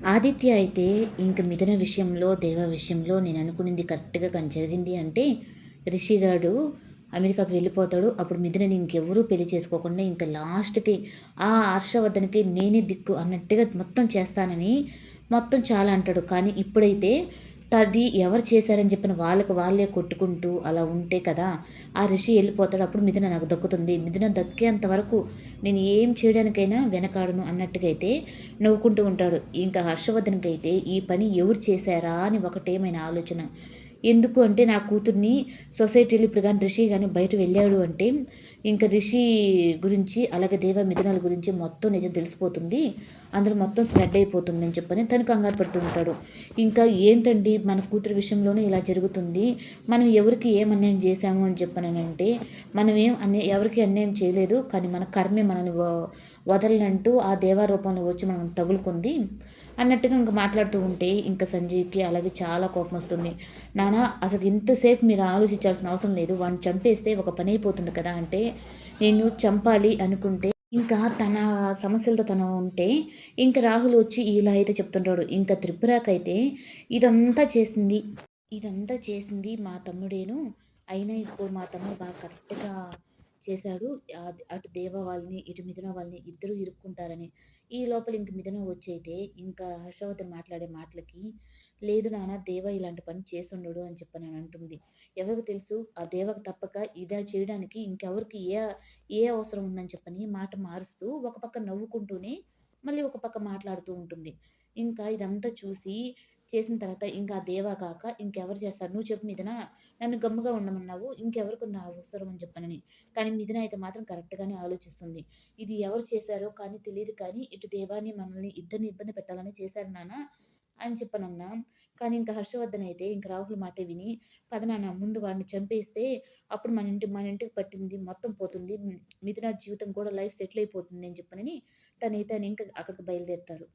ఆదిత్య అయితే ఇంక మిథున విషయంలో దేవ విషయంలో నేను అనుకునింది కరెక్ట్గా కానీ జరిగింది అంటే రిషిగాడు అమెరికాకు వెళ్ళిపోతాడు. అప్పుడు మిథునని ఇంకెవరూ పెళ్ళి చేసుకోకుండా ఇంకా లాస్ట్కి ఆ హర్షవర్ధన్కి నేనే దిక్కు అన్నట్టుగా మొత్తం చేస్తానని మొత్తం చాలా అంటాడు. కానీ ఇప్పుడైతే తది ఎవరు చేశారని చెప్పిన వాళ్ళకి వాళ్ళే కొట్టుకుంటూ అలా ఉంటే కదా ఆ ఋషి వెళ్ళిపోతాడు. అప్పుడు మిథున నాకు దక్కుతుంది. మిథున దక్కేంత వరకు నేను ఏం చేయడానికైనా వెనకాడను అన్నట్టుగా అయితే నవ్వుకుంటూ ఉంటాడు. ఇంకా హర్షవర్ధన్కైతే ఈ పని ఎవరు చేశారా అని ఒకటేమైన ఆలోచన. ఎందుకు అంటే నా కూతుర్ని సొసైటీలో ఇప్పుడు కానీ రిషి కానీ బయట వెళ్ళాడు అంటే ఇంకా రిషి గురించి అలాగే దేవ మిథునాల గురించి మొత్తం నిజం తెలిసిపోతుంది. అందులో మొత్తం స్ప్రెడ్ అయిపోతుంది అని చెప్పని తను కంగారు పడుతూ ఉంటాడు. ఇంకా ఏంటండి మన కూతురు విషయంలోనే ఇలా జరుగుతుంది. మనం ఎవరికి ఏం అన్యాయం చేశాము అని చెప్పనంటే మనం ఏం అన్య ఎవరికి అన్యాయం చేయలేదు. కానీ మన కర్మే మనల్ని వదలనంటూ ఆ దేవారూపంలో వచ్చి మనం తగులుకుంది. అన్నట్టుగా ఇంకా మాట్లాడుతూ ఉంటే ఇంకా సంజయ్కి అలాగే చాలా కోపం వస్తుంది. నాన్న అసలు ఇంతసేపు మీరు ఆలోచించాల్సిన అవసరం లేదు. వాడిని చంపేస్తే ఒక పని అయిపోతుంది కదా అంటే నేను చంపాలి అనుకుంటే ఇంకా తన సమస్యలతో తను ఉంటే ఇంకా రాహుల్ వచ్చి ఇలా అయితే చెప్తుంటాడు. ఇంకా త్రిపురాకైతే ఇదంతా చేసింది ఇదంతా చేసింది మా తమ్ముడేను. అయినా ఇప్పుడు మా తమ్ముడు బాగా కరెక్ట్గా చేశాడు. అటు దేవ వాళ్ళని ఇటు మిథున వాళ్ళని ఇద్దరు ఇరుక్కుంటారని. ఈ లోపల ఇంక మిథున వచ్చైతే ఇంకా హర్షవర్ధన్ మాట్లాడే మాటలకి లేదు నాన్న దేవ ఇలాంటి పని చేస్తుండడు అని చెప్పని అంటుంది. ఎవరికి తెలుసు ఆ దేవకు తప్పక ఇదా చేయడానికి ఇంకెవరికి ఏ ఏ అవసరం ఉందని చెప్పని మాట మారుస్తూ ఒక పక్క నవ్వుకుంటూనే మళ్ళీ ఒక పక్క మాట్లాడుతూ ఉంటుంది. ఇంకా ఇదంతా చూసి చేసిన తర్వాత ఇంకా దేవా కాక ఇంకెవరు చేస్తారు? నువ్వు చెప్పు మీదన నన్ను గమ్ముగా ఉండమన్నావు. ఇంకెవరికి నా అవసరం అని చెప్పనని. కానీ మిథున అయితే మాత్రం కరెక్ట్గానే ఆలోచిస్తుంది. ఇది ఎవరు చేశారో కానీ తెలియదు కానీ ఇటు దేవాన్ని మనల్ని ఇద్దరిని ఇబ్బంది పెట్టాలని చేశారు నాన్న అని చెప్పనన్నా. కానీ ఇంకా హర్షవర్ధన్ అయితే ఇంకా రాహుల్ మాట విని పదనాన్న ముందు వాడిని చంపేస్తే అప్పుడు మన ఇంటి మన ఇంటికి పట్టింది మొత్తం పోతుంది. మిథున జీవితం కూడా లైఫ్ సెటిల్ అయిపోతుంది అని చెప్పనని తనైతే ఇంకా అక్కడికి బయలుదేరుతారు.